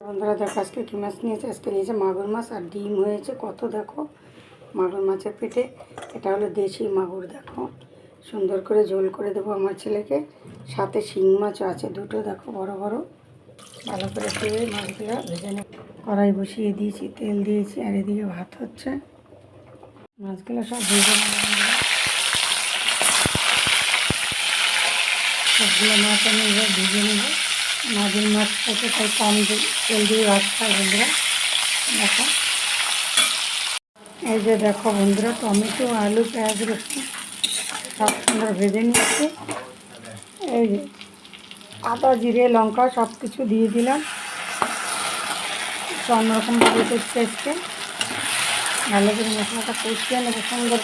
বন্ধুরা দেখো, আজকে কী মাছ নিয়েছে? আজকে নিয়েছে মাগুর মাছ আর ডিম হয়েছে। কত দেখো, মাগুর মাছের পেটে। এটা হলো দেশি মাগুর, দেখো। সুন্দর করে ঝোল করে দেবো আমার ছেলেকে। সাথে শিং মাছও আছে, দুটো দেখো, বড় বড়। ভালো করে ধুয়ে মাছগুলো ভেজে নেব। কড়াই বসিয়ে দিয়েছি, তেল দিয়েছি, আর এদিকে ভাত হচ্ছে। মাছগুলো সব ভেজে সবগুলো মাছ আমি এবার ভেজে নেব। মাঝের মাছ থেকে তাই কম তেল দিয়ে খাই বন্ধুরা। দেখো। এই যে দেখো বন্ধুরা, টমেটো, আলু, পেঁয়াজ, রসুন সব সুন্দর ভেজে নিয়েছি। এই যে আদা, জিরে, লঙ্কা সব কিছু দিয়ে দিলাম। একটু অন্যরকমভাবে করছে আজকে ভালো করে মশলাটা কষিয়ে নেব সুন্দর।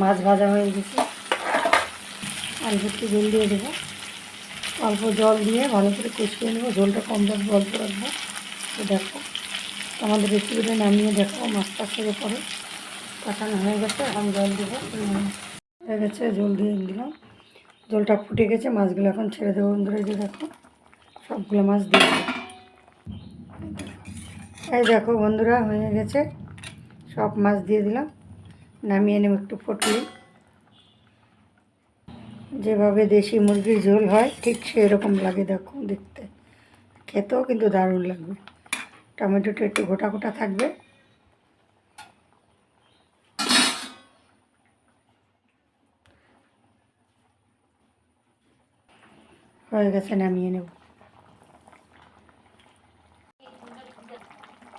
মাছ ভাজা হয়ে গেছে। অল্প একটু জল দিয়ে দেবো। অল্প জল দিয়ে ভালো করে কষিয়ে নেব। ঝোলটা কম রাখব অল্প রাখব। তো দেখো আমাদের রেসিপিটা নামিয়ে দেখো মাছটা সেরে পরে। কষানো হয়ে গেছে, এখন জল দেবো। হয়ে গেছে, জল দিয়ে দিলাম। জলটা ফুটে গেছে, মাছগুলো এখন ছেড়ে দেবো বন্ধুরা যে দেখো, সবগুলো মাছ দিয়ে এই দেখো বন্ধুরা, হয়ে গেছে। সব মাছ দিয়ে দিলাম। নামিয়ে নেব একটু ফুটলে যেভাবে দেশি মুরগির ঝোল হয়, ঠিক সেরকম লাগে দেখো দেখতে। খেতেও কিন্তু দারুণ লাগবে। টমেটোটা একটু গোটা গোটা থাকবে। হয়ে গেছে, নামিয়ে নেব।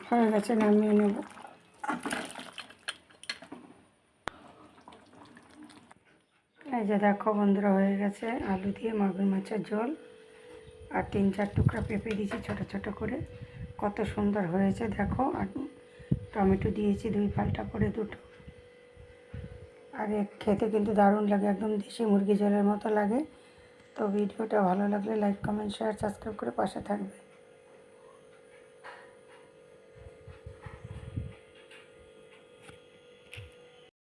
হয়ে গেছে, নামিয়ে নেব। যে দেখো বন্ধুরা, হয়ে গেছে আলু দিয়ে মাগুর মাছের ঝোল। আর তিন চার টুকরা পেঁপে দিয়েছি ছোট ছোট করে। কত সুন্দর হয়েছে, দেখো। আর টমেটো দিয়েছি দুই ফালটা করে দুটো। আর খেতে কিন্তু দারুণ লাগে, একদম দেশি মুরগি ঝোলের মতো লাগে। তো ভিডিওটা ভালো লাগলে লাইক কমেন্ট শেয়ার সাবস্ক্রাইব করে পাশে থাকবে।